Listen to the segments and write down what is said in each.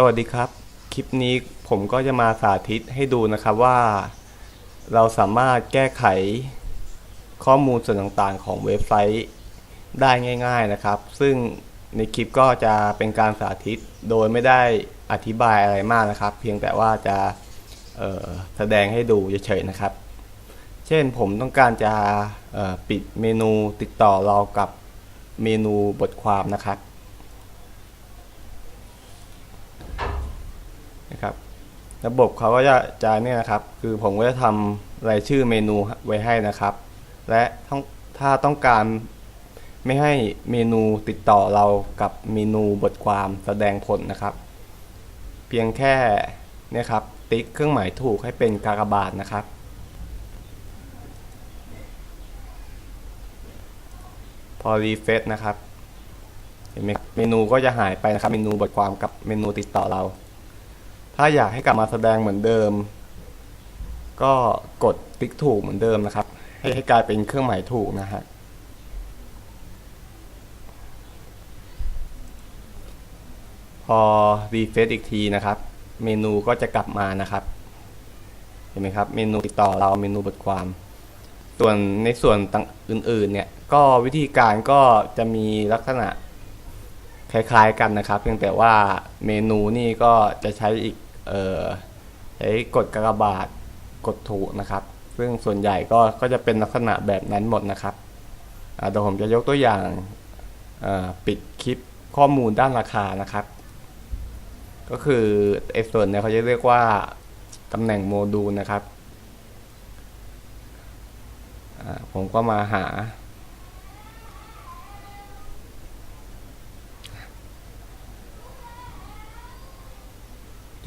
สวัสดีครับ คลิปนี้ผมก็จะมาสาธิตให้ดูนะครับว่า เราสามารถแก้ไขข้อมูลส่วนต่างๆ ของเว็บไซต์ได้ง่าย ๆนะครับ ซึ่งในคลิปก็จะเป็นการสาธิตโดยไม่ได้อธิบายอะไรมากนะครับ เพียงแต่ว่าจะแสดงให้ดูเฉยๆนะครับ เช่นผมต้องการจะปิดเมนูติดต่อเรากับเมนูบทความนะครับ นะครับ ระบบเขาก็จะจะเนี่ยนะครับ คือผมก็จะทำรายชื่อเมนูไว้ให้นะครับ และถ้าต้องการไม่ให้เมนูติดต่อเรากับเมนูบทความแสดงผลนะครับ เพียงแค่เนี่ยครับ ติ๊กเครื่องหมายถูกให้เป็นกากบาทนะครับพอรีเฟซนะครับ เห็นไหมเมนูก็จะหายไปนะครับ เมนูบทความกับเมนูติดต่อเรา ถ้าอยากให้กลับมาแสดงเหมือนเดิม ก็กดติ๊กถูกเหมือนเดิมนะครับ ให้ให้กลายเป็นเครื่องหมายถูกนะฮะพอรีเฟซอีกทีนะครับ เมนูก็จะกลับมานะครับ เห็นไหมครับ เมนูติดต่อเราเมนูบทความ ส่วนในส่วนต่างอื่นๆ เนี่ย ก็วิธีการก็จะมีลักษณะคล้ายๆกันนะครับ เพียงแต่ว่าเมนูนี่ก็จะใช้อีก เอ่อใช้กดกระบาดกดถูกนะครับ ซึ่งส่วนใหญ่ก็ก็จะเป็นลักษณะแบบนั้นหมดนะครับเดี๋ยวผมจะยกตัวอย่างปิดคลิปข้อมูลด้านราคานะครับ ก็คือไอ้ส่วนเนี่ยเขาจะเรียกว่าตำแหน่งโมดูลนะครับผมก็มาหา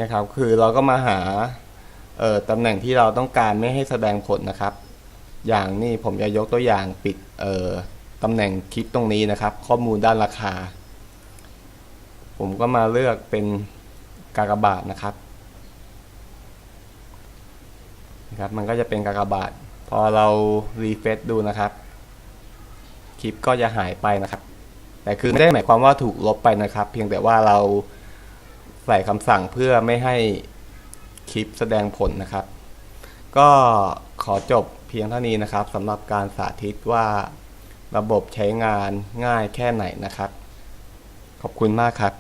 นะครับ คือเราก็มาหาเอ่อตำแหน่งที่เราต้องการไม่ให้แสดงผลนะครับ อย่างนี้ผมจะยกตัวอย่างปิดเอ่อตำแหน่งคลิปตรงนี้นะครับ ข้อมูลด้านราคา ผมก็มาเลือกเป็นกากบาทนะครับนะครับ มันก็จะเป็นกากบาท พอเรารีเฟซดูนะครับคลิปก็จะหายไปนะครับ แต่คือไม่ได้หมายความว่าถูกลบไปนะครับ เพียงแต่ว่าเรา ใส่คำสั่งเพื่อไม่ให้คลิปแสดงผลนะครับ ก็ขอจบเพียงเท่านี้นะครับสำหรับการสาธิตว่าระบบใช้งานง่ายแค่ไหนนะครับ ขอบคุณมากครับ